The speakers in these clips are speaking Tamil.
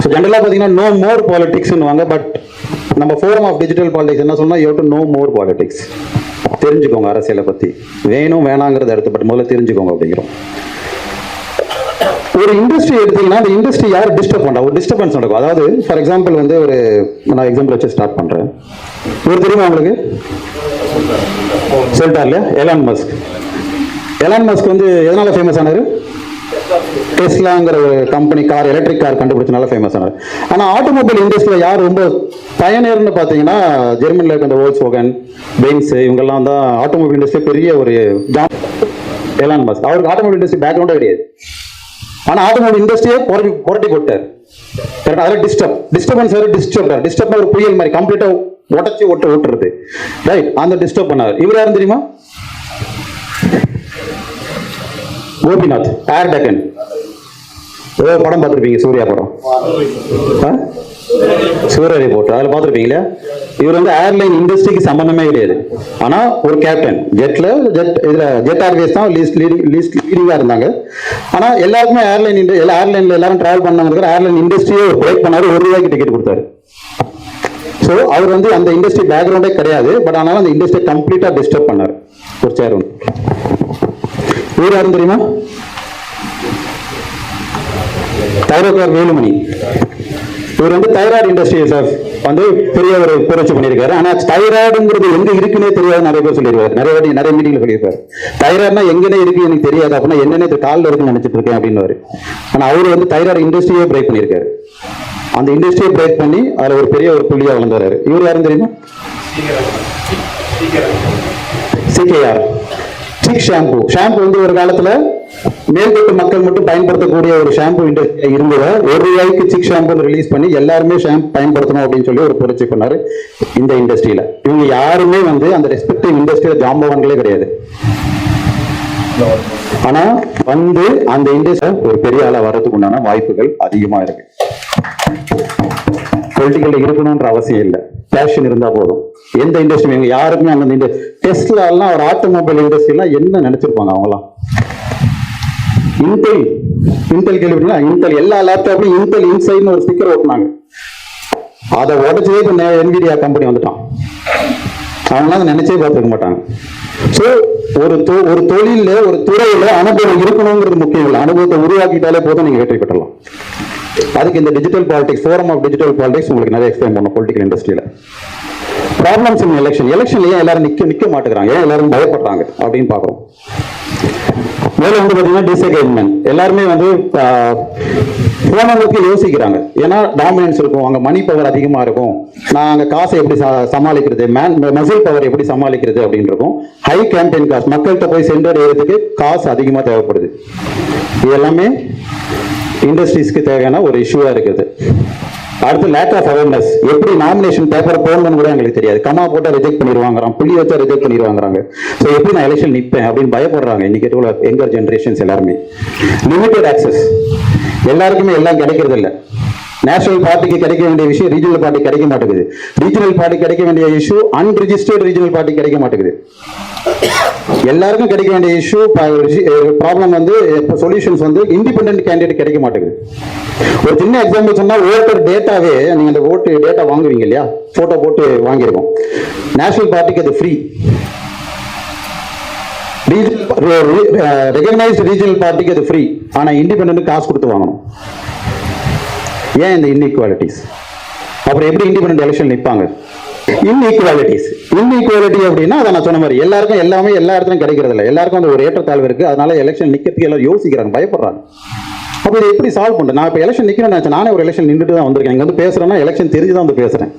ஸோ ஜென்ரலாக பார்த்தீங்கன்னா நோ மோர் பாலிடிக்ஸ்னுவாங்க பட் நம்ம ஃபோரம் ஆஃப் டிஜிட்டல் பாலிடிக்ஸ் என்ன சொன்னால் you do know more politics தெரிஞ்சுக்கோங்க அரசியலை பற்றி வேணும் வேணாங்கிறத அடுத்து பட் முதல்ல தெரிஞ்சுக்கோங்க அப்படிங்கிறோம். ஒரு இண்டஸ்ட்ரி எடுத்தீங்கன்னா அந்த இண்டஸ்ட்ரி யார் டிஸ்டர்ப் பண்ணுறா ஒரு டிஸ்டர்பன்ஸ் நடக்கும். அதாவது ஃபார் எக்ஸாம்பிள் வந்து ஒரு நான் எக்ஸாம்பிள் வச்சு ஸ்டார்ட் பண்ணுறேன் இவர் தெரியுமா உங்களுக்கு? சொல்லிட்டார் இல்லையா? எலான் மஸ்க் எலான் மஸ்க் வந்து எதனால் ஃபேமஸ் ஆனார்? டெஸ்லாங்கிற ஒரு கம்பெனி கார் எலக்ட்ரிக் கார் கண்டுபிடிச்சனால ஃபேமஸ் ஆனார் ஆனால் ஆட்டோமொபைல் இண்டஸ்ட்ரியில் யார் ரொம்ப பயனேர்னு பார்த்தீங்கன்னா ஜெர்மனியில் இருக்க அந்த வோல்ஸ் ஓகன் பெயின்ஸ் இவங்கெல்லாம் தான் ஆட்டோமொபைல் இண்டஸ்ட்ரி பெரிய ஒரு ஜாம் எலான் மஸ்க் அவருக்கு ஆட்டோமொபைல் இண்டஸ்ட்ரி பேக்ரவுண்டே கிடையாது. ஆனால் ஆட்டோமொபைல் இண்டஸ்ட்ரியே புரட்டி புரட்டி போட்டார். கரெக்டாக அதில் டிஸ்டர்ப் டிஸ்டர்பன்ஸ் வேறு டிஸ்டர்ப் டிஸ்டர்ப்னா ஒரு புயல் மாதிரி கம்ப்ளீட்டாக உடச்சி ஒட்ட ஓட்டுறது. ரைட் அந்த டிஸ்டர்ப் பண்ணார். இவர் யாரும் தெரியுமா? கோபிநாத் ஏர் டக்கன். ஏதோ படம் பார்த்துருப்பீங்க சூர்யா படம். ஆ? சூர்யா ரிப்போர்ட் அதில் பார்த்துருப்பீங்களா? இவர் வந்து ஏர்லைன் இண்டஸ்ட்ரிக்கு சம்பந்தமே கிடையாது. ஆனால் ஒரு கேப்டன் ஜெட்டில் ஜெட் இதில் ஜெட் ஏர்வேஸ் தான் லீஸ்ட் லீடிங் லீஸ்ட் லீடிங்காக இருந்தாங்க. ஆனால் எல்லாருக்குமே ஏர்லைன் இண்ட எல்லா ஏர்லைனில் எல்லாரும் ட்ராவல் பண்ணாங்க ஏர்லைன் இண்டஸ்ட்ரியே ஒரு பிரேக் பண்ணார் ஒரு ரூபாய்க்கு டிக்கெட் கொடுத்தாரு. ஸோ அவர் வந்து அந்த இண்டஸ்ட்ரி பேக்ரவுண்டே கிடையாது பட் ஆனாலும் அந்த இண்டஸ்ட்ரி கம்ப்ளீட்டாக டிஸ்டர்ப் பண்ணார். ஒரு சேர் ஒன்று இவர் யாரும் தெரியுமா? தைரோக்கார் வேலுமணி. இவர் வந்து தைராய்டு இண்டஸ்ட்ரீஸ் வந்து பெரிய ஒரு புரட்சி பண்ணியிருக்காரு. ஆனா தைராய்டுங்கிறது எங்க இருக்குன்னே தெரியாது நிறைய பேர் சொல்லியிருக்காரு. நிறைய வாட்டி நிறைய மீட்டிங்ல சொல்லியிருக்காரு தைராய்டுனா எங்கனே இருக்கு எனக்கு தெரியாது. அப்படின்னா என்னென்ன காலில் இருக்குன்னு நினைச்சிட்டு இருக்கேன் அப்படின்னு ஆனா அவர் வந்து தைராய்டு இண்டஸ்ட்ரியே பிரேக் பண்ணியிருக்காரு. அந்த இண்டஸ்ட்ரியை பிரேக் பண்ணி அதுல ஒரு பெரிய ஒரு புள்ளியா வளர்ந்தாரு. இவர் யாரும் தெரியுமா? சிகேஆர் சிக் ஷாம்பு ஷாம்பு வந்து ஒரு காலத்துல மேல்பட்டு மக்கள் மட்டும் பயன்படுத்தக்கூடிய ஒரு ஷாம்பு இண்டஸ்ட்ரி இருந்ததை. ஒரு ரூபாய்க்கு சிக் ஷாம்பு ரிலீஸ் பண்ணி எல்லாருமே ஷாம்பு பயன்படுத்தணும் அப்படின்னு சொல்லி ஒரு புரட்சி பண்ணாரு இந்த இண்டஸ்ட்ரியில இவங்க யாருமே வந்து அந்த ரெஸ்பெக்டிவ் இண்டஸ்ட்ரியில ஜாம்பவான்களே கிடையாது. ஆனா வந்து அந்த இண்டஸ்ட்ரி ஒரு பெரிய ஆளா வர்றதுக்கு உண்டான வாய்ப்புகள் அதிகமா இருக்கு. பொலிட்டிக்கல் இருக்கணும்ன்ற அவசியம் இல்லை. பேஷன் இருந்தா போதும். எந்த இண்டஸ்ட்ரி எங்க யாருக்குமே அங்க இந்த டெஸ்ட்ல எல்லாம் ஒரு ஆட்டோமொபைல் இண்டஸ்ட்ரிலாம் என்ன நினைச்சிருப்பாங்க அவங்களாம் இன்டெல் இன்டெல் கேள்விப்பட்டீங்களா இன்டெல் எல்லா லேப்டாப்லயும் இன்டெல் இன்சைட்னு ஒரு ஸ்டிக்கர் ஓட்டினாங்க அதை உடச்சதே என்விடியா கம்பெனி வந்துட்டான். அவங்களாம் அதை நினைச்சே பார்த்துக்க மாட்டாங்க. ஸோ ஒரு தொ- ஒரு தொழில ஒரு துறையில அனுபவம் இருக்கணுங்கிறது முக்கியம் இல்லை. அனுபவத்தை உருவாக்கிட்டாலே போதும் நீங்க வெற்றி பெற்றலாம். அதுக்கு இந்த digital politics forum of digital politics உங்களுக்கு நிறைய எக்ஸ்பிளைன் பண்ணும் பொலிட்டிக்கல் இண்டஸ்ட்ரியில ப்ராப்ளம்ஸ் இன் எலெக்ஷன் எலெக்ஷன்ல ஏன் எல்லாரும் நிக்க நிக்க மாட்டேங்கிறாங்க? ஏன் எல்லாரும் பயப்படுறாங்க? அப்படின்னு பார்க்குறோம். மேல வந்து பார்த்தீங்கன்னா டிசகைன்மெண்ட் எல்லாருமே வந்து போனவங்களுக்கு யோசிக்கிறாங்க. ஏன்னா டாமினன்ஸ் இருக்கும். அங்கே மணி பவர் அதிகமாக இருக்கும். நான் அங்கே காசை எப்படி ச- சமாளிக்கிறது? மேன் மசில் பவர் எப்படி சமாளிக்கிறது அப்படின்னு இருக்கும். ஹை கேம்பெயின் காஸ்ட் மக்கள்கிட்ட போய் சென்றடைகிறதுக்கு காசு அதிகமாக தேவைப்படுது. இது எல்லாமே இண்டஸ்ட்ரீஸ்க்கு தேவையான ஒரு இஷ்யூவாக இருக்குது. அடுத்து லேக் ஆஃப் அவேர்னஸ் எப்படி நாமினேஷன் பேப்பர் போடணும்னு கூட எங்களுக்கு தெரியாது. கமா போட்டா ரிஜெக்ட் பண்ணிடுவாங்கிறான். புள்ளி வச்சா ரிஜெக்ட் பண்ணிடுவாங்கிறாங்க. ஸோ எப்படி நான் எலெக்ஷன் நிற்பேன் அப்படின்னு பயப்படுறாங்க. இன்னைக்கு எங்கர் ஜென்ரேஷன்ஸ் எல்லாருமே. லிமிடெட் ஆக்சஸ் எல்லாருக்குமே எல்லாம் கிடைக்கிறது இல்ல நேஷனல் பார்ட்டிக்கு கிடைக்க வேண்டிய விஷயம் ரீஜனல் பார்ட்டி கிடைக்க மாட்டேங்குது. ரீஜனல் பார்ட்டி கிடைக்க வேண்டிய இஷ்யூ அன்ரிஜிஸ்டர்ட் ரீஜனல் பார்ட்டி கிடைக்க மாட்டேங்குது. எல்லாருக்கும் கிடைக்க வேண்டிய இஷ்யூ ப்ராப்ளம் வந்து சொல்யூஷன்ஸ் வந்து இண்டிபெண்ட் கேண்டிடேட் கிடைக்க மாட்டேங்குது. ஒரு சின்ன எக்ஸாம்பிள் சொன்னால் ஓட்டர் டேட்டாவே நீங்கள் அந்த ஓட்டு டேட்டா வாங்குவீங்க இல்லையா? ஃபோட்டோ போட்டு வாங்கியிருக்கோம். நேஷனல் பார்ட்டிக்கு அது ஃப்ரீ ரெகனைஸ்ட் ரீஜனல் பார்ட்டிக்கு அது ஃப்ரீ ஆனால் இண்டிபெண்ட் காசு கொடுத்து வாங்கணும். ஏன் இந்த இன்இக்வாலிட்டிஸ் அப்புறம் எப்படி இண்டிபெண்டன்ட் எலெக்ஷன் நிற்பாங்க இன்இக்வாலிட்டிஸ் இன்இக்வாலிட்டி அப்படின்னா அதை நான் சொன்ன மாதிரி எல்லாருக்கும் எல்லாமே எல்லா இடத்துலையும் கிடைக்கிறது இல்லை எல்லாருக்கும் அந்த ஒரு ஏற்றத்தாழ்வு இருக்குது அதனால எலெக்ஷன் நிற்கிறதுக்கு எல்லாரும் யோசிக்கிறாங்க பயப்படுறாங்க. அப்போ இதை எப்படி சால்வ் பண்ணுறேன் நான் இப்போ எலெக்ஷன் நிற்கிறேன் நானே ஒரு எலெக்ஷன் நின்றுட்டு தான் வந்திருக்கேன். இங்கே வந்து பேசுகிறேன்னா எலெக்ஷன் தெரிஞ்சு தான் வந்து பேசுகிறேன்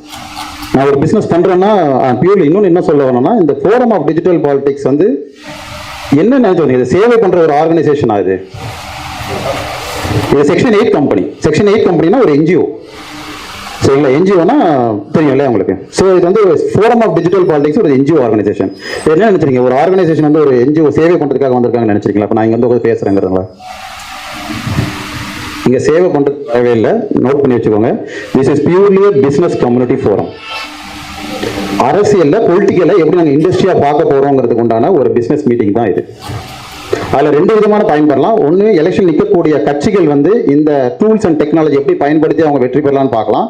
நான் ஒரு பிஸ்னஸ் பண்ணுறேன்னா பியூர்லி இன்னொன்று என்ன சொல்ல வரணும்னா இந்த ஃபோரம் ஆஃப் டிஜிட்டல் பாலிடிக்ஸ் வந்து என்ன நினைச்சு இது சேவை பண்ணுற ஒரு ஆர்கனைசேஷன் ஆகுது இது? Section eight company section eight கம்பெனினா ஒரு என்ஜிஓ சரிங்களா? என்ஜிஓனா தெரியும் இல்லையா உங்களுக்கு? ஸோ இது வந்து ஃபோரம் ஆஃப் டிஜிட்டல் பாலிடிக்ஸ் ஒரு என்ஜிஓ ஆர்கனைசேஷன் என்ன நினைச்சிருக்கீங்க? ஒரு ஆர்கனைசேஷன் வந்து ஒரு என்ஜிஓ சேவை பண்ணுறதுக்காக வந்திருக்காங்கன்னு நினைச்சிருக்கீங்களா? அப்போ நான் இங்கே வந்து உட்கார்ந்து பேசுறேங்கிறதுங்களா? இங்கே சேவை பண்ணுறது தேவையில்லை நோட் பண்ணி வச்சுக்கோங்க. This is purely business community forum அரசியலில் பொலிட்டிக்கலில் எப்படி நாங்கள் இண்டஸ்ட்ரியா பார்க்க போகிறோங்கிறதுக்கு உண்டான ஒரு பிஸ்னஸ் மீட்டிங் தான் இது. அதில் ரெண்டு விதமான பயன்படலாம். ஒன்று எலெக்ஷன் நிற்கக்கூடிய கட்சிகள் வந்து இந்த டூல்ஸ் அண்ட் டெக்னாலஜி எப்படி பயன்படுத்தி அவங்க வெற்றி பெறலாம்னு பார்க்கலாம்.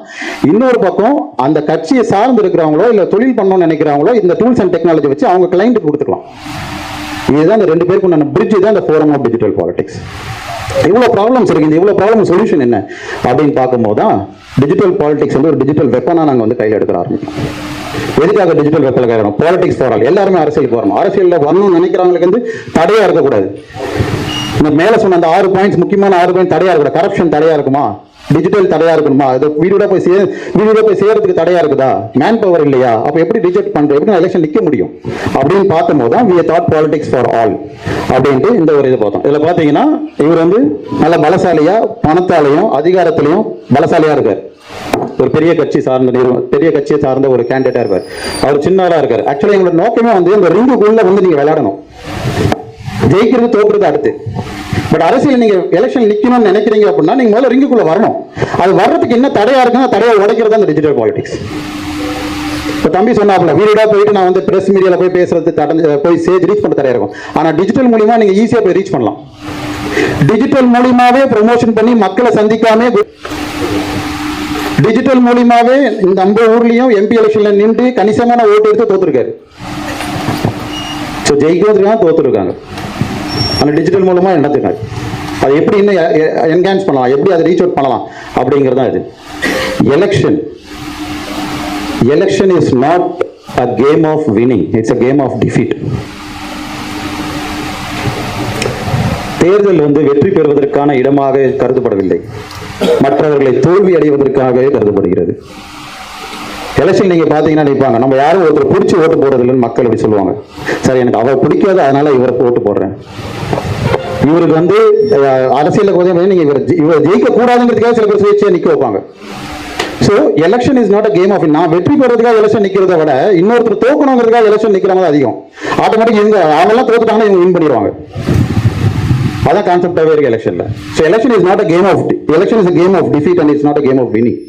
இன்னொரு பக்கம் அந்த கட்சியை சார்ந்து இருக்கிறவங்களோ இல்லை தொழில் பண்ணணும்னு நினைக்கிறவங்களோ இந்த டூல்ஸ் அண்ட் டெக்னாலஜி வச்சு அவங்க கிளைண்ட்டுக்கு கொடுத்துக்கலாம். இதுதான் இந்த ரெண்டு பேருக்கு உண்டான பிரிட்ஜ் தான் இந்த ஃபோரம் ஆஃப் டிஜிட்டல் பாலிடிக்ஸ் இவ்வளோ ப்ராப்ளம்ஸ் இருக்கு. இந்த இவ்வளோ ப்ராப்ளம் சொல்யூஷன் என்ன? அப்படின்னு பார்க்கும்போது தான் டிஜிட்டல் பாலிடிக்ஸ் வந்து ஒரு டிஜிட்டல் வெப்பனாக நாங்கள் வந்து கையில் எடுக்கிற ஆரம்பிக்கும் எதுக்காக டிஜிட்டல் வெப்பில் கையிடணும் பாலிடிக்ஸ் போகிறாங்க எல்லாருமே அரசியலுக்கு வரணும் அரசியலில் வரணும்னு நினைக்கிறவங்களுக்கு வந்து தடையாக இருக்கக்கூடாது. இந்த மேலே சொன்ன அந்த ஆறு பாயிண்ட்ஸ் முக்கியமான ஆறு பாயிண்ட் தடையாக இருக்கக்கூடாது. கரப்ஷன் தடையாக இருக்குமா? டிஜிட்டல் தடையா இருக்கணுமா இது வீடோட போய் சே வீடோட போய் செய்யறதுக்கு தடையா இருக்குதா? மேன் பவர் இல்லையா? அப்போ எப்படி ரிஜெக்ட் பண்ணுறது எப்படி எலெக்ஷன் நிற்க முடியும்? அப்படின்னு பார்க்கும்போது தான் we thought politics for all அப்படின்ட்டு இந்த ஒரு இது பார்த்தோம். இதில் பார்த்தீங்கன்னா இவர் வந்து நல்ல பலசாலியா பணத்தாலையும் அதிகாரத்திலையும் பலசாலியா இருக்கார். ஒரு பெரிய கட்சி சார்ந்த நிறுவனம் பெரிய கட்சியை சார்ந்த ஒரு கேண்டிடேட்டா இருப்பார். அவர் சின்னவராக இருக்கார். ஆக்சுவலி எங்களோட நோக்கமே வந்து இந்த ரிங்குக்குள்ள வந்து நீங்க விளையாடணும். ஜெயிக்கிறது தோக்குறது அடுத்து. பட் அரசியல் நீங்க எலெக்ஷன் நிக்கணும்னு நினைக்கிறீங்க அப்படின்னா நீங்க முதல்ல ரிங்குக்குள்ள வரணும். அது வர்றதுக்கு என்ன தடையா இருக்குன்னா தடையை உடைக்கிறது அந்த டிஜிட்டல் பாலிடிக்ஸ் இப்போ தம்பி சொன்னாப்ல வீடா போயிட்டு நான் வந்து பிரஸ் மீடியால போய் பேசுறது தடை போய் சேஜ் ரீச் பண்ண தடையா இருக்கும். ஆனா டிஜிட்டல் மூலியமா நீங்க ஈஸியா போய் ரீச் பண்ணலாம். டிஜிட்டல் மூலியமாவே ப்ரமோஷன் பண்ணி மக்களை சந்திக்காம டிஜிட்டல் மூலியமாவே இந்த நம்ம ஊர்லயும் எம்பி எலெக்ஷன்ல நின்று கணிசமான ஓட்டு எடுத்து தோத்துருக்காரு. ஸோ ஜெயிக்கிறதுக்காக தோத்துருக்காங்க. அந்த டிஜிட்டல் மூலமாக என்னத்துக்கு? அது எப்படி இன்னும் என்ஹான்ஸ் பண்ணலாம்? எப்படி அதை ரீச் அவுட் பண்ணலாம்? அப்படிங்கிறது தான் இது. Election election is not a game of winning it's a game of defeat தேர்தல் வந்து வெற்றி பெறுவதற்கான இடமாக கருதப்படவில்லை. மற்றவர்களை தோல்வி அடைவதற்காகவே கருதப்படுகிறது. எலெக்ஷன் நீங்க பாத்தீங்கன்னா நினைப்பாங்க நம்ம யாரும் ஒருத்தர் பிடிச்சி ஓட்டு போறது இல்லைன்னு மக்கள் அப்படி சொல்லுவாங்க. சரி எனக்கு அவ பிடிக்காது அதனால இவருக்கு ஓட்டு போடுறேன். இவருக்கு வந்து அஹ், கொஞ்சம் நீங்க இவர் இவர் ஜெயிக்க கூடாதுங்கிறதுக்காக சில பேர் சுயேட்சையா நிக்க வைப்பாங்க. So election is not a game of நான் வெற்றி பெறதுக்காக எலெக்ஷன் நிற்கிறத விட இன்னொருத்தர் தோக்கணுங்கிறதுக்காக எலெக்ஷன் நிற்கிறவங்க அதிகம். ஆட்டோமேட்டிக் இவங்க அவங்கெல்லாம் தோத்துட்டாங்கன்னா இவங்க வின் பண்ணிடுவாங்க. அதான் கான்செப்டாகவே இருக்கு எலெக்ஷனில் so election is not a game of election is game of defeat and it's not a game of winning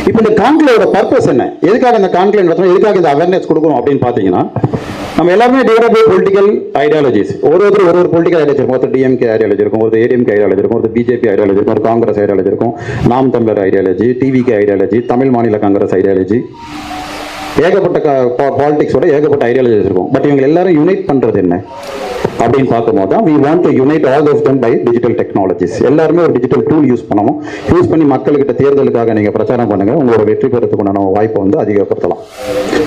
இப்போ இந்த கான்க்ளேவோட பர்பஸ் என்ன? எதுக்காக இந்த கான்க்ளேவ் நடத்தணும் எதுக்காக இந்த அவேர்னஸ் கொடுக்கணும் அப்படின்னு பார்த்தீங்கன்னா நம்ம எல்லாருமே டிவைட் பை பொலிட்டிக்கல் ஐடியாலஜிஸ் ஒரு ஒருத்தர் ஒரு ஒரு பொலிட்டிக்கல் ஐடியாலஜி இருக்கும். ஒருத்தர் டிஎம்கே ஐடியாலஜி இருக்கும் ஒரு ஏடிஎம்கே ஐடியாலஜி இருக்கும் ஒரு பிஜேபி ஐடியாலஜி இருக்கும் ஒரு காங்கிரஸ் ஐடியாலஜி இருக்கும் நாம் தமிழர் ideology TVK ideology Tamil Maanila Congress ideology ஏகப்பட்ட பாலிடிக்ஸோட ஏகப்பட்ட ஐடியாலஜி வச்சிருக்கோம். பட் இவங்க எல்லாரும் யுனைட் பண்றது என்ன? அப்படின்னு பார்க்கும்போது தான் we want to unite all of them by digital technologies எல்லாருமே ஒரு டிஜிட்டல் டூல் யூஸ் பண்ணணும். யூஸ் பண்ணி மக்கள்கிட்ட தேர்தலுக்காக நீங்கள் பிரச்சாரம் பண்ணுங்க. உங்களோட வெற்றி பெறதுக்கு உண்டான வாய்ப்பை வந்து அதிகப்படுத்தலாம்.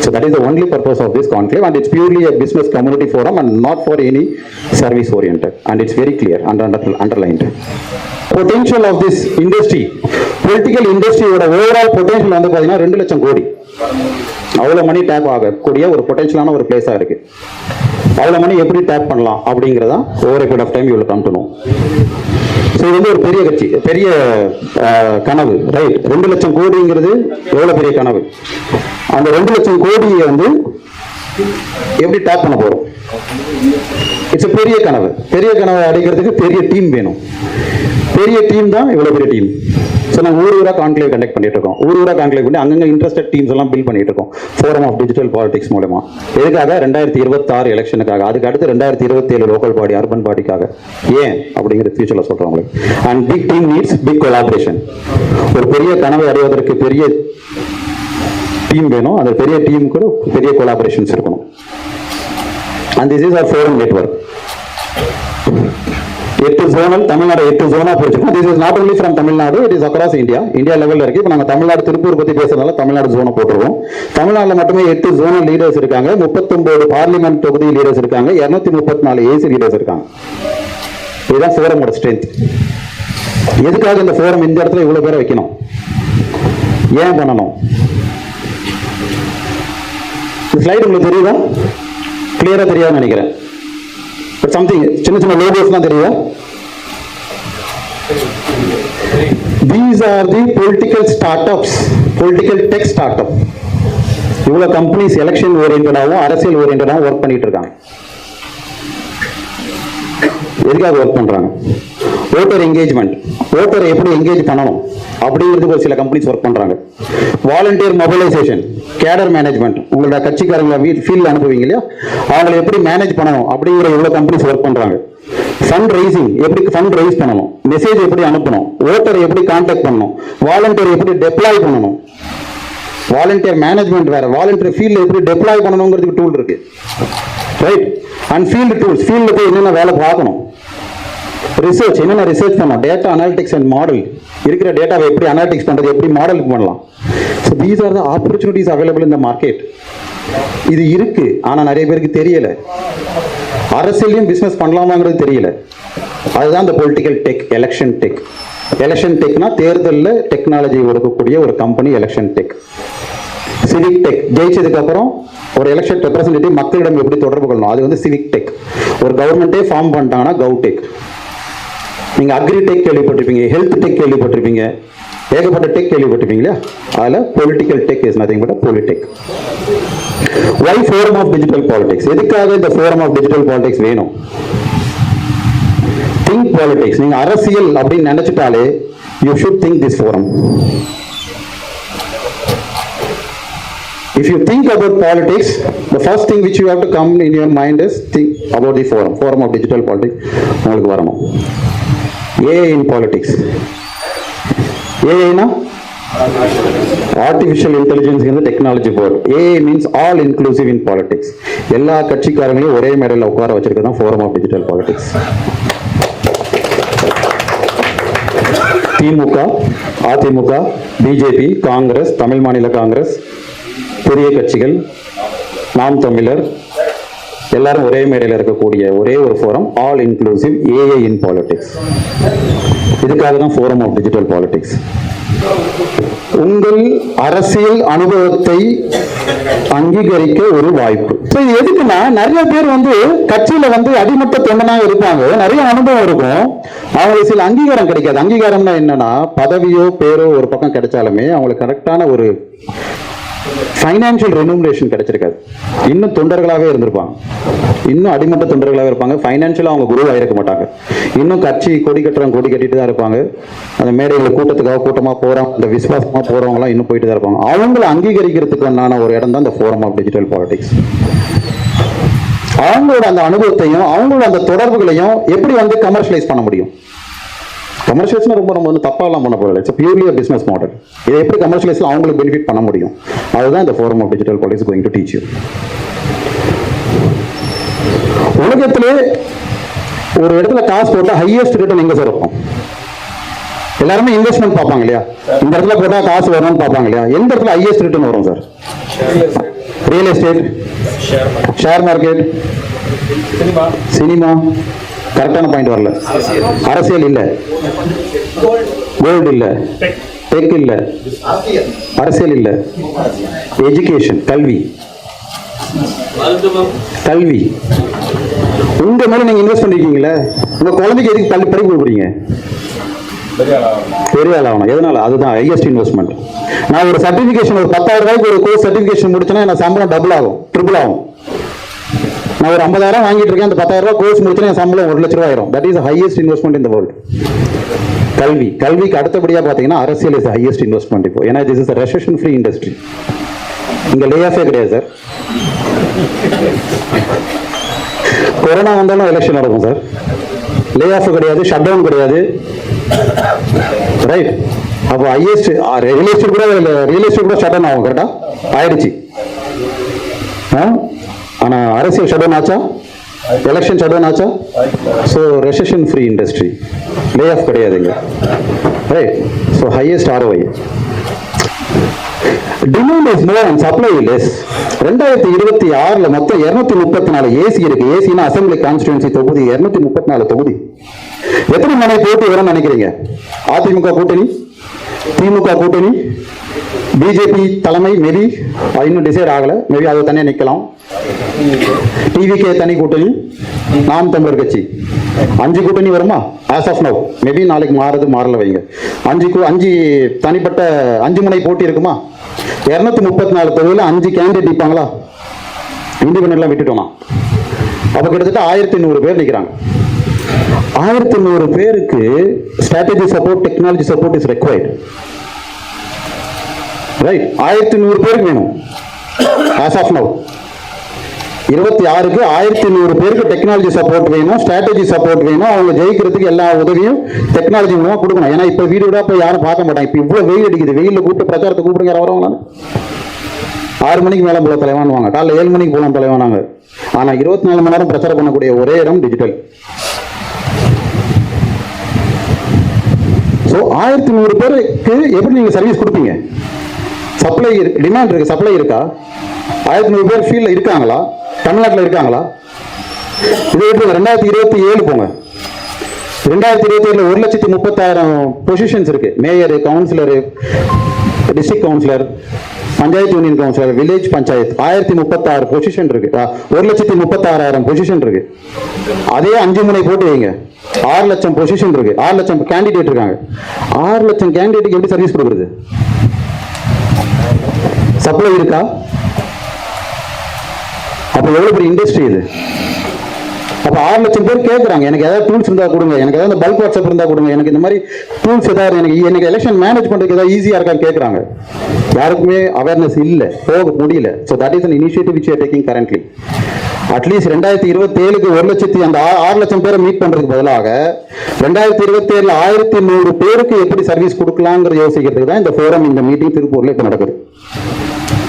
So that is the only purpose of this conclave and it's purely a business community forum and not for any service orient and it's very clear under underlined potential of this industry political இண்டஸ்ட்ரியோட overall potential வந்து பார்த்தீங்கன்னா ரெண்டு லட்சம் கோடி. அவ்வளோ மணி டேப் ஆகக்கூடிய ஒரு பொட்டன்ஷியலான ஒரு பிளேஸாக இருக்கு. அவ்வளோ மணி எப்படி டேப் பண்ணலாம் அப்படிங்கிறதா ஓவர் பீரியட் ஆஃப் டைம் இவ்வளோ கம் ஸோ இது வந்து ஒரு பெரிய கட்சி பெரிய கனவு ரைட் ரெண்டு லட்சம் கோடிங்கிறது எவ்வளோ பெரிய கனவு? அந்த ரெண்டு லட்சம் கோடியை வந்து எப்படி டேப் பண்ண போகிறோம் இட்ஸ் பெரிய கனவு. பெரிய கனவை அடைக்கிறதுக்கு பெரிய டீம் வேணும். பெரிய டீம் தான் இவ்வளோ பெரிய டீம் ஸோ நாங்கள் ஊர் ஊராக கான்க்ளேவ் கண்டக்ட் பண்ணிட்டு இருக்கோம். ஊர் ஊராக கான்க்ளேவ் பண்ணி அங்கங்க இன்ட்ரெஸ்டட் டீம்ஸ் எல்லாம் பில் பண்ணிட்டு இருக்கோம். ஃபோரம் ஆஃப் டிஜிட்டல் பாலிடிக்ஸ் மூலமா. எதுக்காக? ரெண்டாயிரத்தி இருபத்தாறு எலெக்ஷனுக்காக அதுக்கு அடுத்து ரெண்டாயிரத்தி இருபத்தி ஏழு லோக்கல் பாடி அர்பன் பாடிக்காக ஏன்? அப்படிங்கிற ஃபியூச்சரில் சொல்கிறோம் உங்களுக்கு. And big team needs big collaboration ஒரு பெரிய கனவை அடைவதற்கு பெரிய டீம் வேணும். அந்த பெரிய டீமுக்கு பெரிய கொலாபரேஷன்ஸ் இருக்கணும். And this is our forum network எட்டு ஜோனல் தமிழ்நாடு எட்டு ஜோனா பிரிச்சிருக்கோம். This is not only from Tamil Nadu it is across India India லெவலில் இருக்கு. இப்போ நாங்கள் தமிழ்நாடு திருப்பூர் பற்றி பேசுறதுனால தமிழ்நாடு ஜோனை போட்டிருக்கோம். தமிழ்நாட்டில் மட்டுமே எட்டு ஜோனல் லீடர்ஸ் இருக்காங்க. முப்பத்தொன்பது பார்லிமெண்ட் தொகுதி லீடர்ஸ் இருக்காங்க. இரநூத்தி முப்பத்தி நாலு ஏசி லீடர்ஸ் இருக்காங்க. இதுதான் ஃபோரமோட ஸ்ட்ரென்த் எதுக்காக இந்த ஃபோரம் இந்த இடத்துல இவ்வளோ பேரை வைக்கணும்? ஏன் பண்ணணும்? இந்த ஸ்லைடு உங்களுக்கு தெரியுதா? கிளியரா தெரியாதுன்னு நினைக்கிறேன். பட் சம்திங் சின்ன சின்ன லோகோஸ்லாம் தெரியுதா? These are the political start ups political tech start up இவ்வளோ கம்பெனிஸ் எலெக்ஷன் ஓரியன்டாகவும் அரசியல் ஓரியன்டாகவும் ஒர்க் பண்ணிட்டு இருக்காங்க. எதுக்காக ஒர்க் பண்றாங்க? ஓட்டர் என்கேஜ்மெண்ட் ஓட்டரை எப்படி என்கேஜ் பண்ணணும்? அப்படிங்கிறதுக்கு ஒரு சில கம்பெனிஸ் ஒர்க் பண்றாங்க. வாலண்டியர் மொபைலைசேஷன் கேடர் மேனேஜ்மெண்ட் உங்களோட கட்சிக்காரங்களை வீட் ஃபீல்டில் அனுப்புவீங்க இல்லையா? அவங்களை எப்படி மேனேஜ் பண்ணணும்? அப்படிங்கிற இவ்வளோ கம்பெனிஸ் ஒர்க் பண்றாங்க. ஃபண்ட் ரைசிங் எப்படி ஃபண்ட் ரைஸ் பண்ணணும்? மெசேஜ் எப்படி அனுப்பணும்? ஓட்டரை எப்படி கான்டாக்ட் பண்ணணும்? வாலண்டியர் எப்படி டெப்ளாய் பண்ணணும்? வாலண்டியர் மேனேஜ்மெண்ட் வேற. வாலண்டியர் ஃபீல்டு எப்படி டெப்ளாய் பண்ணணுங்கிறதுக்கு டூல் இருக்கு. ரைட் அண்ட் ஃபீல்டு டூல்ஸ் ஃபீல்டில் போய் என்னென்ன வேலை பார்க்கணும்? ரிசர்ச் என்னென்ன ரிசர்ச் பண்ணலாம்? டேட்டா அனாலிட்டிக்ஸ் அண்ட் மாடல் இருக்கிற டேட்டாவை எப்படி அனாலிட்டிக்ஸ் பண்ணுறது எப்படி மாடல் பண்ணலாம்? So these are the opportunities available இந்த மார்க்கெட் இது இருக்கு. ஆனால் நிறைய பேருக்கு தெரியல. அரசியலையும் பிஸ்னஸ் பண்ணலாமாங்கிறது தெரியல. அதுதான் இந்த political tech election tech election டெக்னா தேர்தலில் டெக்னாலஜி கொடுக்கக்கூடிய ஒரு company election tech civic tech ஜெயிச்சதுக்கு அப்புறம் ஒரு எலெக்ஷன் ரெப்ரசன்டேட்டிவ் மக்களிடம் எப்படி தொடர்பு கொள்ளணும்? அது வந்து சிவிக் டெக் ஒரு கவர்மெண்ட்டே ஃபார்ம் பண்ணிட்டாங்கன்னா கவு டெக் நீங்கள் அக்ரி டெக் கேள்விப்பட்டிருப்பீங்க ஹெல்த் டெக் கேள்விப்பட்டிருப்பீங்க ஏகப்பட்ட டெக் கேள்விப்பட்டிருப்பீங்களா? அதில் political tech is nothing but polytech why forum of digital politics எதுக்காக இந்த ஃபோரம் ஆஃப் டிஜிட்டல் பாலிடிக்ஸ் வேணும்? திங்க் பாலிடிக்ஸ் நீங்கள் அரசியல் அப்படின்னு நினச்சிட்டாலே you should think this forum if you think about politics the first thing which you have to come in your mind is think about the forum forum of digital politics உங்களுக்கு வரணும். ஏஐ இன் பாலிடிக்ஸ் ஏஐனா ஆர்டிஃபிஷியல் இன்டெலிஜென்ஸ் வந்து technology for AI means all inclusive in politics எல்லா கட்சிக்காரங்களையும் ஒரே மேடையில் உட்கார வச்சிருக்க தான் forum of digital politics DMK AIADMK BJP Congress Tamil Maanila Congress பெரிய கட்சிகள் நாம் தமிழர் எல்லாரும் ஒரே மேடையில் இருக்கக்கூடிய ஒரே ஒரு forum all inclusive AI in politics இதுக்காக தான் ஃபோரம் ஆஃப் டிஜிட்டல் பாலிடிக்ஸ் உங்கள் அரசியல் அனுபவத்தை அங்கீகரிக்க ஒரு வாய்ப்பு. இது எதுக்குன்னா நிறைய பேர் வந்து கட்சியில வந்து அடிமட்ட தொண்டனாக இருப்பாங்க. நிறைய அனுபவம் இருக்கும். அவங்களுக்கு சில அங்கீகாரம் கிடைக்காது. அங்கீகாரம்னா என்னன்னா பதவியோ பேரோ ஒரு பக்கம் கிடைச்சாலுமே அவங்களுக்கு கரெக்டான ஒரு ஃபைனான்சியல் ரெனுமரேஷன் கிடைச்சிருக்காது. இன்னும் தொண்டர்களாகவே இருந்திருப்பாங்க. இன்னும் அடிமட்ட தொண்டர்களாக இருப்பாங்க. ஃபைனான்சியலாக அவங்க குரு இருக்க மாட்டாங்க. இன்னும் கட்சி கொடி கட்டுறவங்க கொடி கட்டிட்டு தான் இருப்பாங்க. அந்த மேடையில் கூட்டத்துக்காக கூட்டமாக போகிறோம் இந்த விசுவாசமாக போகிறவங்களாம் இன்னும் போயிட்டு தான் இருப்பாங்க. அவங்கள அங்கீகரிக்கிறதுக்கு உண்டான ஒரு இடம் தான் இந்த ஃபோரம் ஆஃப் டிஜிட்டல் பாலிடிக்ஸ் அவங்களோட அந்த அனுபவத்தையும் அவங்களோட அந்த தொடர்புகளையும் எப்படி வந்து கமர்ஷியலைஸ் பண்ண முடியும்? கமர்ஷியலைஸ்னா ரொம்ப நம்ம வந்து தப்பாலாம் பண்ண போகல இட்ஸ் பியூர்லி பிசினஸ் மாடல் இதை எப்படி கமர்ஷியலைஸ் அவங்களுக்கு பெனிஃபிட் பண்ண முடியும்? அதுதான் இந்த forum of digital politics going to teach you உலகத்திலே ஒரு இடத்துல காசு போட்டா ஹையஸ்ட் ரிட்டர்ன் எங்க சார் இருக்கும்? எல்லாருமே இன்வெஸ்ட்மெண்ட் பார்ப்பாங்க இல்லையா? இந்த இடத்துல போட்டா காசு வரும்னு பார்ப்பாங்க இல்லையா? எந்த இடத்துல ஹையஸ்ட் ரிட்டர்ன் வரும் sir real estate share market cinema கரெக்டான பாயிண்ட் வரல. அரசியல் இல்ல. கோல்டு இல்ல. டெக் இல்ல. அரசியல் இல்ல. எஜுகேஷன் கல்வி. கல்வி. உங்க மேல நீங்க இன்வெஸ்ட் பண்ணிருக்கீங்களே? உங்க குழந்தைக்கு எதுக்கு கல்வி படிப்பு கொடுக்குறீங்க? பெரிய ஆள் ஆகணும். எதனால? அதுதான் ஹையஸ்ட் இன்வெஸ்ட்மெண்ட் நான் ஒரு சர்டிஃபிகேஷன் ஒரு பத்தாயிரம் ரூபாய்க்கு ஒரு கோர்ஸ் சர்டிஃபிகேஷன் முடிச்சேன்னா எனக்கு சம்பளம் டபுள் ஆகும் ட்ரிபிள் ஆகும். நான் ஒரு ஐம்பதாயிரம் வாங்கிட்டு இருக்கேன் அந்த பத்தாயிரம் ரூபாய் கோர்ஸ் முடிச்சுனா என் சம்பளம் ஒரு லட்ச ரூபாய் ஆயிரும். தட் இஸ் ஹையஸ்ட் இன்வெஸ்ட்மெண்ட் இந்த வேர்ல்டு கல்வி. கல்விக்கு அடுத்தபடியாக பார்த்தீங்கன்னா அரசியல் இஸ் ஹையஸ்ட் இன்வெஸ்ட்மெண்ட் இப்போ. ஏன்னா this is recession free industry இங்கே லே ஆஃபே கிடையாது சார் கொரோனா வந்தாலும் எலெக்ஷன் நடக்கும் சார் லே ஆஃப் கிடையாது ஷட் டவுன் கிடையாது. ரைட் அப்போ ஹையஸ்ட் ரியல் எஸ்டேட் கூட ரியல் எஸ்டேட் கூட ஷட் டவுன் ஆகும் கரெக்டாக ஆயிடுச்சு. ஆ? ஆனால் அரசியல் ஷட் டவுன் ஆச்சா எலெக்ஷன் ஷட் டவுன் ஆச்சா so recession free industry lay off கிடையாதுங்க right so highest ROI demand is more and supply less ரெண்டாயிரத்தி இருபத்தி ஆறுல மொத்தம் இருநூத்தி முப்பத்தி நாலு ஏசி இருக்கு. ஏசினா அசம்பிளி கான்ஸ்டிடுவன்சி தொகுதி. இருநூத்தி முப்பத்தி நாலு தொகுதி. எத்தனை மணி போட்டி வரும்னு நினைக்கிறீங்க? அதிமுக கூட்டணி திமுக கூட்டணி பிஜேபி தலைமை மேபி இன்னும் டிசைட் ஆகலை. மேபி அதை தனியாக நிற்கலாம் டிவிகே தனி கூட்டணி நாம் தமிழர் கட்சி. அஞ்சு கூட்டணி வருமா? ஆஸ் ஆஃப் நவ் மேபி நாளைக்கு மாறுது மாறல வைங்க. அஞ்சு அஞ்சு தனிப்பட்ட அஞ்சு முனை போட்டி இருக்குமா? இரநூத்தி முப்பத்தி நாலு தொகுதியில் அஞ்சு கேண்டிடேட் நிற்பாங்களா இண்டிபெண்ட்லாம் விட்டுட்டோம்னா அப்போ கிட்டத்தட்ட ஆயிரத்தி நூறு பேர் நிற்கிறாங்க ஆயிரத்தி நூறு பேருக்கு strategy support technology support is required right ஆயிரத்தி நூறு பேருக்கு வேணும். ஆஸ் ஆஃப் நவ் இருபத்தி ஆறுக்கு ஆயிரத்தி நூறு பேருக்கு டெக்னாலஜி சப்போர்ட் வேணும் ஸ்ட்ராட்டஜி சப்போர்ட் வேணும். அவங்க ஜெயிக்கிறதுக்கு எல்லா உதவியும் டெக்னாலஜி மூலமாக கொடுக்கணும். ஏன்னா இப்போ வீடு விட போய் யாரும் பார்க்க மாட்டாங்க. இப்போ இவ்வளோ வெயில் அடிக்குது. வெயிலில் கூப்பிட்டு பிரச்சாரத்தை கூப்பிடுங்க யாரும் வரவங்களா ஆறு மணிக்கு மேலே போல தலைவானுவாங்க காலைல ஏழு மணிக்கு போகலாம் தலைவானாங்க ஆனால் இருபத்தி நாலு மணி நேரம் பிரச்சாரம் பண்ணக்கூடிய ஒரே இடம் டிஜிட்டல் ஸோ ஆயிரத்தி நூறு பேருக்கு எப்படி நீங்கள் சர்வீஸ் கொடுப்பீங்க? சப்ளை டிமாண்ட் இருக்கு சப்ளை இருக்கா? ஆயிரத்தி நூறு பேர் ஃபீல்டில் இருக்காங்களா? தமிழ்நாட்டில் இருக்காங்களா? இதே விட்டு ரெண்டாயிரத்தி இருபத்தி ஏழு போங்க. ரெண்டாயிரத்தி இருபத்தி ஏழுல ஒரு லட்சத்தி முப்பத்தாயிரம் பொசிஷன்ஸ் இருக்கு. Mayor councillor district councillor panchayat union councillor village panchayat. ஆயிரத்தி முப்பத்தாறு பொசிஷன் இருக்கு. ஒரு லட்சத்தி முப்பத்தாறாயிரம் பொசிஷன் இருக்கு. அதே அஞ்சு முனை போட்டு வைங்க. ஆறு லட்சம் பொசிஷன் இருக்கு. ஆறு லட்சம் கேண்டிடேட் இருக்காங்க. ஆறு லட்சம் கேண்டிடேட்டுக்கு எப்படி சர்வீஸ் கொடுக்குறது? சப்ளை இருக்கா? அப்ப எவ்வளவு பெரிய இண்டஸ்ட்ரி இது? அப்போ ஆறு லட்சம் பேர் கேட்குறாங்க எனக்கு ஏதாவது டூல்ஸ் இருந்தால் கொடுங்க. எனக்கு ஏதாவது பல்க் வாட்ஸ்அப் இருந்தால் கொடுங்க. எனக்கு இந்த மாதிரி டூல்ஸ் ஏதாவது எனக்கு எனக்கு எலெக்ஷன் மேனேஜ் பண்ணுறதுக்கு ஏதாவது ஈஸியாக இருக்கான்னு கேட்குறாங்க யாருக்குமே அவேர்னஸ் இல்லை. போக முடியல. So that is an initiative which are taking currently at least ரெண்டாயிரத்தி இருபத்தி ஏழுக்கு ஒரு லட்சத்தி அந்த ஆறு லட்சம் பேரை மீட் பண்றதுக்கு பதிலாக ரெண்டாயிரத்தி இருபத்தி ஆயிரத்தி நூறு பேருக்கு எப்படி சர்வீஸ் கொடுக்கலாங்கிறது யோசிக்கிறதுக்கு தான் இந்த ஃபோரம் இந்த மீட்டிங் திருப்பூர்ல இப்போ நடக்குது.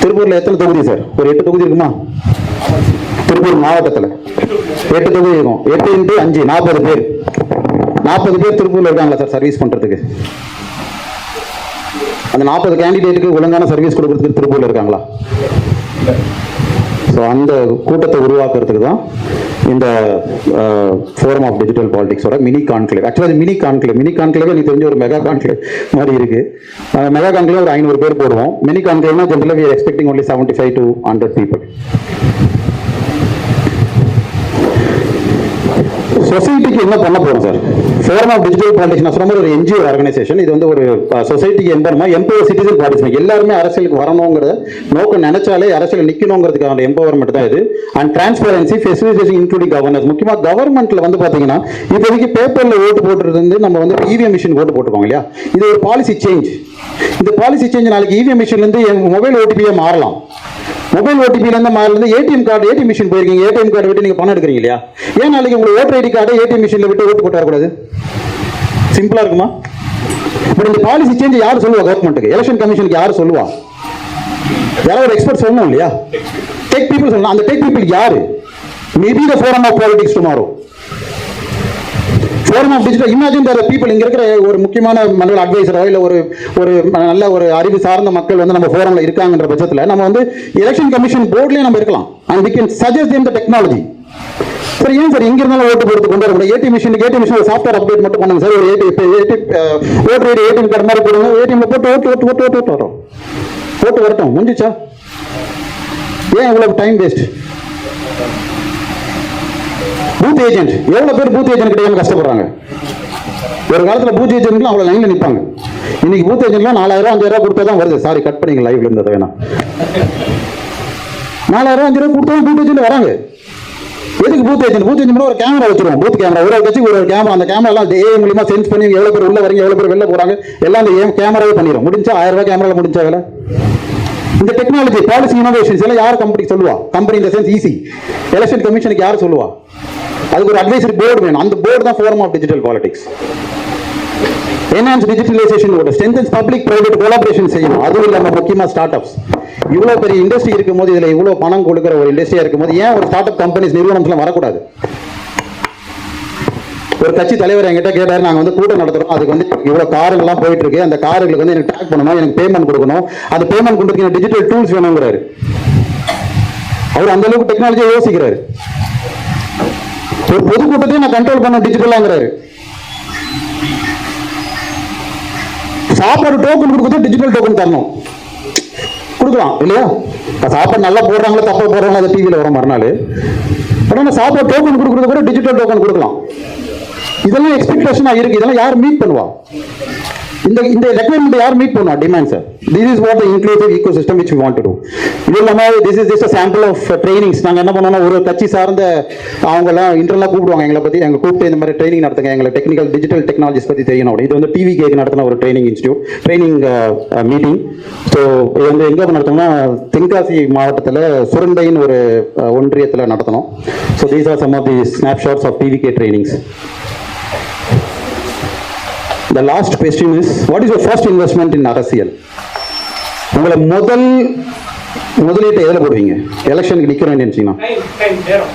திருப்பூர்ல எத்தனை தொகுதி சார் ஒரு எட்டு தொகுதி இருக்குமா? திருப்பூர் மாவட்டத்தில். எட்டு தொகுதி இருக்கும். எட்டு இன்ட்டு அஞ்சு நாற்பது பேர். நாற்பது பேர் திருப்பூரில் இருக்காங்களா சார் சர்வீஸ் பண்ணுறதுக்கு அந்த நாற்பது கேண்டிடேட்டுக்கு ஒழுங்கான சர்வீஸ் கொடுக்கறதுக்கு திருப்பூரில் இருக்காங்களா? ஸோ அந்த கூட்டத்தை உருவாக்குறதுக்கு தான் இந்த ஃபோரம் ஆஃப் டிஜிட்டல் பாலிடிக்ஸோட மினி கான்க்ளேவ் ஆக்சுவலாக மினி கான்க்ளேவ் மினி கான்க்ளேவ் எனக்கு தெரிஞ்ச ஒரு மெகா கான்க்ளேவ் மாதிரி இருக்கு. மெகா கான்க்ளேவ் ஒரு ஐநூறு பேர் போடுவோம். மினி கான்க்ளேவ்னா ஜென்ரலாக we expecting only seventy five to hundred people சொசைட்டிக்கு என்ன பண்ண போகிறோம் sir forum of digital politics நான் சொன்ன ஒரு என்ஜிஓ ஆர்கனைசேஷன் இது வந்து ஒரு சொசைட்டிக்கு எம்பர்மா எம்பவர் சிட்டிசன் பாலிடிக்ஸ் எல்லாருமே அரசியலுக்கு வரணுங்கிறத நோக்கம் நினைச்சாலே அரசியல் நிற்கணுங்கிறதுக்கான எம்பவர்மெண்ட் தான் இது. And transparency facilitation including governance முக்கியமாக கவர்மெண்ட்ல வந்து பார்த்தீங்கன்னா இப்போதைக்கு பேப்பரில் ஓட்டு போட்டுறது வந்து நம்ம வந்து இவிஎம் மிஷின் ஓட்டு போட்டுருக்கோம் இல்லையா? இது ஒரு பாலிசி சேஞ்ச் இந்த பாலிசி சேஞ்ச் நாளைக்கு இவிஎம் மிஷின்லேருந்து மொபைல் ஓடிபியே மாறலாம். மொபைல் ஓடிபிலேருந்து இருந்து மாறிலிருந்து ஏடிஎம் கார்டு ஏடிஎம் மிஷின் போயிருக்கீங்க. ஏடிஎம் கார்டு விட்டு நீங்க பணம் எடுக்கிறீங்க இல்லையா? ஏன் நாளைக்கு உங்களுக்கு ஓட்டர் ஐடி கார்டு ஏடிஎம் மிஷின்ல விட்டு ஓட்டு போட்டு வரக்கூடாது சிம்பிளா இருக்குமா? பட் இந்த பாலிசி சேஞ்ச் யார் சொல்லுவா கவர்மெண்ட்டுக்கு எலெக்ஷன் கமிஷனுக்கு யார் சொல்லுவா? யாராவது ஒரு எக்ஸ்பர்ட் சொல்லணும் இல்லையா? டெக் பீப்புள் சொல்லணும். அந்த டெக் பீப்புள் யாரு? Maybe the forum of politics tomorrow forum of digital imagine the people இங்கே இருக்கிற ஒரு முக்கியமான மண்டல அட்வைசரோ இல்லை ஒரு ஒரு நல்ல ஒரு அறிவு சார்ந்த மக்கள் வந்து நம்ம ஃபோரமில் இருக்காங்கன்ற பட்சத்தில் நம்ம வந்து எலெக்ஷன் கமிஷன் போர்ட்லேயே நம்ம இருக்கலாம். And we can suggest them the technology sir ஏன் சார் எங்க இருந்தாலும் ஓட்டு போடுறது கொண்டு வரக்கூடாது ATM machine ATM machine software update மட்டும் பண்ணுங்க சார். ஒரு ஏடி இப்போ ATM voter ID ATM card மாதிரி போடுங்க. ஏடிஎம்ல போட்டு ஓட்டு ஓட்டு ஓட்டு ஓட்டு ஓட்டு வரும் ஓட்டு வரட்டும். முடிஞ்சிச்சா? ஏன் இவ்வளவு டைம் வேஸ்ட் பூத் ஏஜென்ட் எவ்வளவு பேர் பூத் ஏஜென்ட் கிடையாம கஷ்டப்படுறாங்க? ஒரு காலத்துல பூத் ஏஜென்ட்லாம் அவ்வளவு லைன்ல நிப்பாங்க. இன்னைக்கு பூத் ஏஜென்ட்லாம் நாலாயிரம் அஞ்சாயிரம் ரூபாய் கொடுத்தா தான் வருது. சாரி கட் பண்ணிங்க லைவ்ல இருந்தது வேணாம் நாலாயிரம் அஞ்சு ரூபாய் கொடுத்தா பூத் ஏஜென்ட் வராங்க. எதுக்கு பூத் ஏஜென்ட் பூத் ஏஜென்ட் ஒரு கேமரா வச்சிருவோம். பூத் கேமரா ஒரு வச்சு ஒரு கேமரா அந்த கேமரா எல்லாம் ஏஐ மூலியமா சென்ஸ் பண்ணி எவ்வளவு பேர் உள்ள வரீங்க எவ்வளவு பேர் வெளில போறாங்க எல்லாம் அந்த கேமராவே பண்ணிடும் முடிஞ்சா ஆயிரம் ரூபாய் கேமரால முடிஞ்சா வேலை? இந்த டெக்னாலஜி பாலிசி இனோவேஷன்ஸ் எல்லாம் யார் கம்பெனிக்கு சொல்லுவா? கம்பெனி இந்த சென்ஸ் ஈஸி எலெக்ஷன் கமிஷனுக்கு யார் சொல்லுவா? அதுக்கு ஒரு அட்வைசரி போர்டு வேணும். அந்த போர்டு தான் forum of digital politics enhance digitalisation கூட ஸ்ட்ரென்தன்ஸ் பப்ளிக் ப்ரைவேட் கோலாபரேஷன் செய்யணும். அதுவும் இல்லாமல் முக்கியமாக ஸ்டார்ட் அப்ஸ் இவ்வளோ பெரிய இண்டஸ்ட்ரி இருக்கும்போது இதில் இவ்வளோ பணம் கொடுக்குற ஒரு இண்டஸ்ட்ரியாக இருக்கும்போது ஏன் ஒரு ஸ்டார்ட் அப் கம்பெனிஸ் நிறுவனம்ஸ்லாம் வரக்கூடாது? ஒரு கட்சி தலைவர் என்கிட்ட கேட்டார் நாங்கள் வந்து கூட்டம் நடத்துகிறோம் அதுக்கு வந்து இவ்வளோ காருங்கெல்லாம் போயிட்டு இருக்கு அந்த காருகளுக்கு வந்து எனக்கு டேக் பண்ணணும். எனக்கு பேமெண்ட் கொடுக்கணும். அது பேமெண்ட் கொடுக்கறதுக்கு டிஜிட்டல் டூல்ஸ் வேணுங்கிறாரு. அவர் அந்த அளவுக்கு டெக்னாலஜியை யோசிக்கிறாரு. பொதுக்கூட்டத்தையும் நான் கண்ட்ரோல் பண்ண டிஜிட்டலாங்கிறாரு சாப்பாடு டோக்கன் கொடுக்குறது டிஜிட்டல் டோக்கன் தரணும். கொடுக்கலாம் இல்லையா? இப்போ சாப்பாடு நல்லா போடுறாங்களோ தப்பா போடுறாங்களோ அது டிவியில் வரும் மறுநாள். ஆனால் சாப்பாடு டோக்கன் கொடுக்குறது கூட டிஜிட்டல் டோக்கன் கொடுக்கலாம். இதெல்லாம் எக்ஸ்பெக்டேஷனாக இருக்குது இதெல்லாம் யார் மீட் பண்ணுவா? இந்த இந்த ரெக்குவயர்மெண்ட் யார் மீட் பண்ணுவா demand sir this is what inclusive ecosystem which want to do இது இல்லாமல் this is just sample of trainings நாங்கள் என்ன பண்ணோம்னா ஒரு கட்சி சார்ந்த அவங்கெல்லாம் இன்டர்லாம் கூப்பிடுவாங்க. எங்களை பற்றி எங்களை கூப்பிட்டு இந்த மாதிரி ட்ரைனிங் நடத்துங்க. எங்களை டெக்னிக்கல் டிஜிட்டல் டெக்னாலஜிஸ் பற்றி தெரியணும் இது வந்து டிவி கேக்கு நடத்தின ஒரு training institute training meeting so இது வந்து எங்கே நடத்தோம்னா தென்காசி மாவட்டத்தில் சுரண்டைன்னு ஒரு ஒன்றியத்தில் நடத்தணும் so these are some of the snapshots of TVK trainings The last question is, what is your first investment in அரசியல் உங்களை முதல் முதலீட்டை எதில் போடுவீங்க? எலெக்ஷனுக்கு நிற்கிறோம்னு நினைச்சீங்கன்னா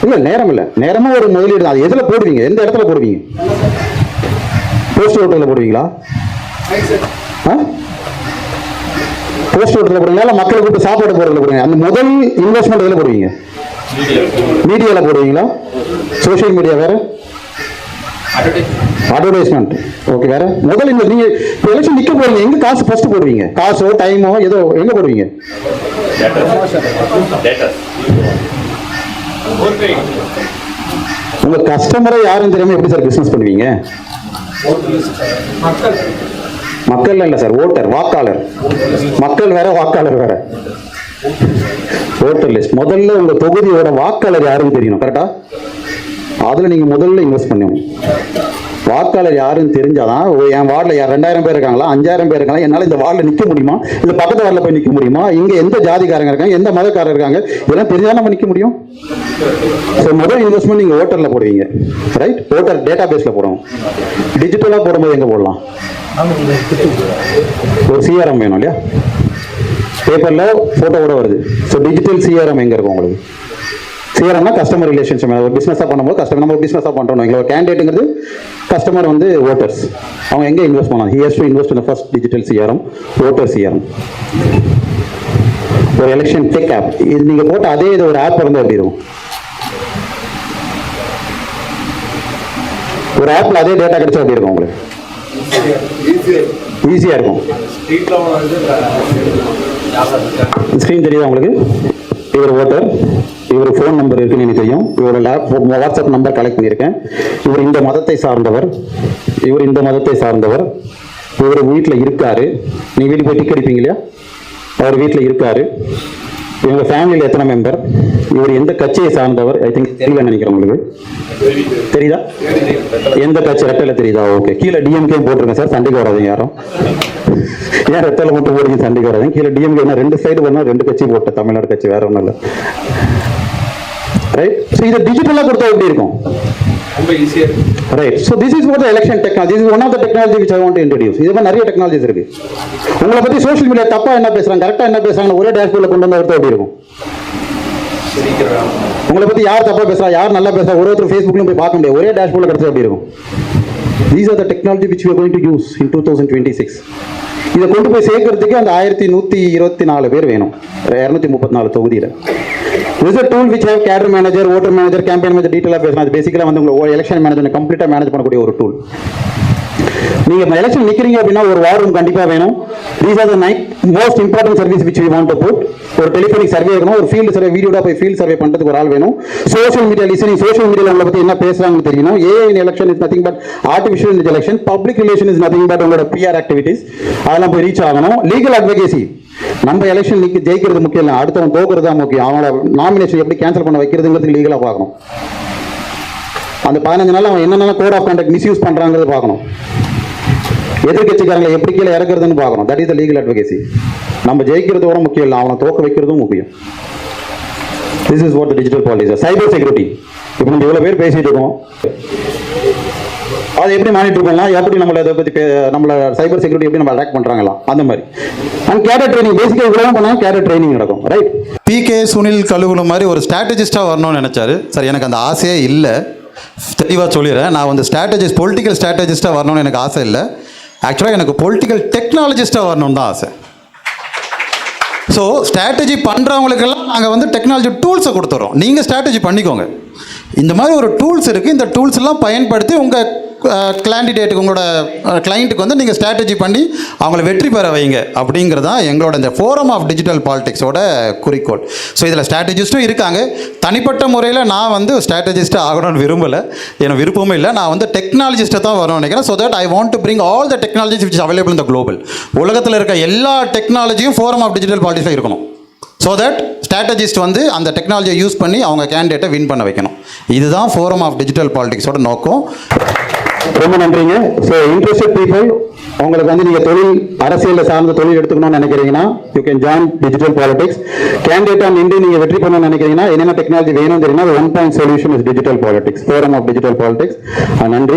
இல்லை நேரம் இல்லை. நேரமா ஒரு முதலீடு அது எதில் போடுவீங்க? எந்த இடத்துல போடுவீங்க? போஸ்ட் ஓட்டத்தில் போடுவீங்களா? போஸ்ட் ஓட்டத்தில் போடுவீங்களா? இல்லை மக்களை கூப்பிட்டு சாப்பாடு போடுறதுல போடுவீங்க அந்த முதல் இன்வெஸ்ட்மெண்ட் எதில் போடுவீங்க? மீடியாவில் போடுவீங்களா? சோஷியல் மீடியா வேற? அட்வர்டைஸ்மெண்ட் ஓகே வேற? முதல்ல இந்த நீங்க இப்போ எலெக்ஷன் நிக்க போறீங்க. எங்க காசு ஃபர்ஸ்ட் போடுவீங்க? காசோ டைமோ ஏதோ எங்க போடுவீங்க? உங்க கஸ்டமரை யாரும் தெரியாம எப்படி சார் பிசினஸ் பண்ணுவீங்க? மக்கள் இல்ல சார் ஓட்டர் வாக்காளர். மக்கள் வேற வாக்காளர் வேற. ஓட்டர் லிஸ்ட் முதல்ல உங்க தொகுதியோட வாக்காளர் யாருன்னு தெரியணும் கரெக்டா அதில் நீங்கள் முதல்ல இன்வெஸ்ட் பண்ணுவோம் வாக்காளர் யாருன்னு தெரிஞ்சாதான் என் வார்டில் யார் ரெண்டாயிரம் பேர் இருக்காங்களா அஞ்சாயிரம் பேர் இருக்காங்களா என்னால் இந்த வார்டில் நிற்க முடியுமா? இந்த பக்கத்து வார்டில் போய் நிற்க முடியுமா? இங்கே எந்த ஜாதிக்காரங்க இருக்காங்க எந்த மதக்காரர் இருக்காங்க இதெல்லாம் தெரிஞ்சால் நம்ம நிற்க முடியும். ஸோ முதல் இன்வெஸ்ட்மெண்ட் நீங்கள் ஓட்டரில் போடுவீங்க ரைட் ஓட்டர் டேட்டா பேஸில் போடுவோம் டிஜிட்டலாக போடும்போது எங்கே போடலாம்? ஒரு சிஆர்எம் வேணும் இல்லையா? பேப்பரில் ஃபோட்டோவோட வருது. ஸோ டிஜிட்டல் சிஆர்எம் எங்கே இருக்கும் உங்களுக்கு? சிஆர்எம்னா கஸ்டமர் ரிலேஷன்ஷிப் ஒரு பிஸ்னஸாக பண்ணும்போது கஸ்டமர் நம்ம பிஸ்னஸாக பண்ணுறோம் எங்களோட கேண்டிடேட்டுங்கிறது கஸ்டமர் வந்து ஓட்டர்ஸ் அவங்க எங்கே இன்வெஸ்ட் பண்ணலாம்? ஹியர்ஸ் டு இன்வெஸ்ட் இந்த first digital CRM voter CRM ஒரு எலெக்ஷன் டெக் ஆப் இது நீங்கள் போட்ட அதே இது ஒரு ஆப் இருந்தால் எப்படி இருக்கும்? ஒரு ஆப்பில் அதே டேட்டா கிடைச்சா எப்படி இருக்கும் உங்களுக்கு? ஈஸியாக இருக்கும். ஸ்க்ரீன் தெரியுதா உங்களுக்கு? இவர் ஓட்டர் இவர் ஃபோன் நம்பர் இருக்குன்னு எனக்கு தெரியும். இவரோட லேப் வாட்ஸ்அப் நம்பர் கலெக்ட் பண்ணியிருக்கேன். இவர் இந்த மதத்தை சார்ந்தவர். இவர் இந்த மதத்தை சார்ந்தவர். இவர் வீட்டில் இருக்காரு. நீ வீட்டுக்கு போய் டிக் அடிப்பீங்க இல்லையா? அவர் வீட்டில் இருக்காரு. இவங்க ஃபேமிலியில் எத்தனை மெம்பர் இவர் எந்த கட்சியை சார்ந்தவர்? ஐ திங்க் தெரியலன்னு நினைக்கிறேன் உங்களுக்கு. தெரியுதா? எந்த கட்சி? ரெட்டையில் தெரியுதா? ஓகே கீழே டிஎம்கே போட்டிருங்க சார். சண்டைக்கு வராதீங்க யாரும். ஏன் ரெட்டையில் மட்டும் போடுங்க சண்டைக்கு வராதீங்க. கீழே டிஎம்கே ரெண்டு சைடு பண்ணால் ரெண்டு கட்சி போட்ட தமிழ்நாடு கட்சி வேற ஒன்றும் இல்லை. ரைட் ஸோ இதை டிஜிட்டலாக கொடுத்தா எப்படி இருக்கும்? ரொம்ப right so this is what election technology is one of the technology which I want introduce இது மாதிரி நிறைய டெக்னாலஜிஸ் இருக்கு. உங்களை பத்தி சோஷியல் மீடியா தப்பா என்ன பேசுறாங்க கரெக்டா என்ன பேசுறாங்க ஒரே டேஷ்போர்டில் கொண்டு வந்து எடுத்து எப்படி இருக்கும்? உங்களை பத்தி யார் தப்பா பேசுறா யார் நல்லா பேசுறா ஒரு ஒருத்தர் ஃபேஸ்புக்லையும் போய் பார்க்க முடியாது. ஒரே டேஷ்போர்டில் கிடைச்சா எப்படி இருக்கும்? These are the technology which to use in two thousand twenty six இதை கொண்டு போய் சேர்க்கறதுக்கு அந்த ஆயிரத்தி நூற்றி இருபத்தி நாலு பேர் வேணும். இரநூத்தி முப்பத்தி நாலு தொகுதியில். Is a tool which have cadre manager voter manager campaign manager டீட்டெயிலாக பேசணும் அது பேசிக்கலாக வந்து உங்களுக்கு எலெக்ஷன் மேனேஜர் கம்ப்ளீட்டாக மேனேஜ் பண்ணக்கூடிய ஒரு டூல் நீங்க எலெக்ஷன் நிக்கிறீங்க அப்படின்னா ஒரு வார் ரூம் கண்டிப்பா வேணும். These are the night most important service which we want to put ஒரு டெலிஃபோனிக் சர்வே இருக்கணும். ஒரு ஃபீல்டு சர்வே வீடியோட போய் ஃபீல்ட் சர்வே பண்றதுக்கு ஒரு ஆள் வேணும். சோஷியல் மீடியா லிசனிங் சோஷியல் மீடியால உங்களை பத்தி என்ன பேசுறாங்கன்னு தெரியணும். AI election is nothing but artificial in election public relation is nothing but உங்களோட பிஆர் ஆக்டிவிட்டிஸ் அதெல்லாம் போய் ரீச் ஆகணும். லீகல் அட்வொகேசி நம்ம எலெக்ஷன் நிக்க ஜெயிக்கிறது முக்கியம் இல்லை. அடுத்தவன் தோக்குறது தான் முக்கியம். அவனோட நாமினேஷன் எப்படி கேன்சல் பண்ண வைக்கிறதுங்கிறது லீகலாக பார்க்கணும். அந்த பதினஞ்சு நாள் அவன் என்னென்ன கோட் ஆஃப் கான்டாக்ட் மிஸ்யூஸ் பண்ணுறாங்கிறது பார்க்கணும். எதிர்கட்சிக்காரங்களை எப்படி கீழே இறக்குறதுன்னு பார்க்கணும். That is the legal advocacy நம்ம ஜெயிக்கிறதோட முக்கியம் இல்லை. அவனை தோக்க வைக்கிறதும் முக்கியம். This is what digital policy cyber security இப்போ நம்ம இவ்வளோ பேர் பேசிட்டு இருக்கோம். அதை எப்படி மானிட்டர் பண்ணலாம்? எப்படி நம்மளை இதை பற்றி நம்மளை சைபர் செக்யூரிட்டி எப்படி நம்ம அட்டாக் பண்ணுறாங்களா அந்த மாதிரி. அண்ட் கேடர் ட்ரைனிங் பேசிக்காக இவ்வளோ பண்ணால் கேரட் ட்ரைனிங் நடக்கும் ரைட் பி கே சுனில் கழுகுல மாதிரி ஒரு ஸ்ட்ராட்டஜிஸ்ட்டாக வரணும்னு நினச்சாரு. சார் எனக்கு அந்த ஆசையே இல்லை. தெளிவாக சொல்லிடுறேன். நான் வந்து ஸ்ட்ராட்டஜிஸ்ட் பொலிட்டிக்கல் ஸ்ட்ராட்டஜிஸ்ட்டாக வரணும்னு எனக்கு ஆசை இல்லை. ஆக்சுவலாக எனக்கு பொலிட்டிக்கல் டெக்னாலஜிஸ்ட்டாக வரணும்னு தான் ஆசை. ஸோ ஸ்ட்ராட்டஜி பண்ணுறவங்களுக்கெல்லாம் நாங்கள் வந்து டெக்னாலஜி டூல்ஸை கொடுத்துறோம். நீங்கள் ஸ்ட்ராட்டஜி பண்ணிக்கோங்க. இந்த மாதிரி ஒரு டூல்ஸ் இருக்குது இந்த டூல்ஸ் எல்லாம் பயன்படுத்தி உங்கள் கிளாண்டிடேட்டுக்கு உங்களோட கிளைண்ட்டுக்கு வந்து நீங்கள் ஸ்ட்ராட்டஜி பண்ணி அவங்கள வெற்றி பெற வைங்க அப்படிங்கிறது தான் எங்களோட இந்த ஃபோரம் ஆஃப் டிஜிட்டல் பாலிடிக்ஸோட குறிக்கோள். ஸோ இதில் ஸ்ட்ராட்டஜிஸ்ட்டும் இருக்காங்க. தனிப்பட்ட முறையில் நான் வந்து ஸ்ட்ராட்டஜிஸ்ட்டாக ஆகணும்னு விரும்பலை. எனக்கு விருப்பமும் இல்லை. நான் வந்து டெக்னாலஜிஸ்ட்டை தான் வரணும்னு நினைக்கிறேன். So that I want to bring all the technologies which available இந்த குளோபல் உலகத்தில் இருக்க எல்லா டெக்னாலஜியும் ஃபோரம் ஆஃப் டிஜிட்டல் பாலிடிக்ஸில் இருக்கணும். ஸோ தட் ஸ்ட்ராட்டஜிஸ்ட் வந்து அந்த டெக்னாலஜியை யூஸ் பண்ணி அவங்க கேண்டிடேட்டை வின் பண்ண வைக்கணும். இதுதான் ஃபோரம் ஆஃப் டிஜிட்டல் பாலிடிக்ஸோட நோக்கம். ரொம்ப நன்றிங்க. ஸோ இன்ட்ரெஸ்டட் பீப்புள் உங்களுக்கு வந்து நீங்க தொழில் அரசியலில் சார்ந்த தொழில் எடுத்துக்கணும்னு நினைக்கிறீங்கன்னா you can join digital politics கேண்டிடேட்டா நின்று நீங்க வெற்றி பண்ணணும்னு நினைக்கிறீங்கன்னா என்னென்ன டெக்னாலஜி வேணும் தெரியுமா? One point solution is digital politics forum of digital politics நன்றி.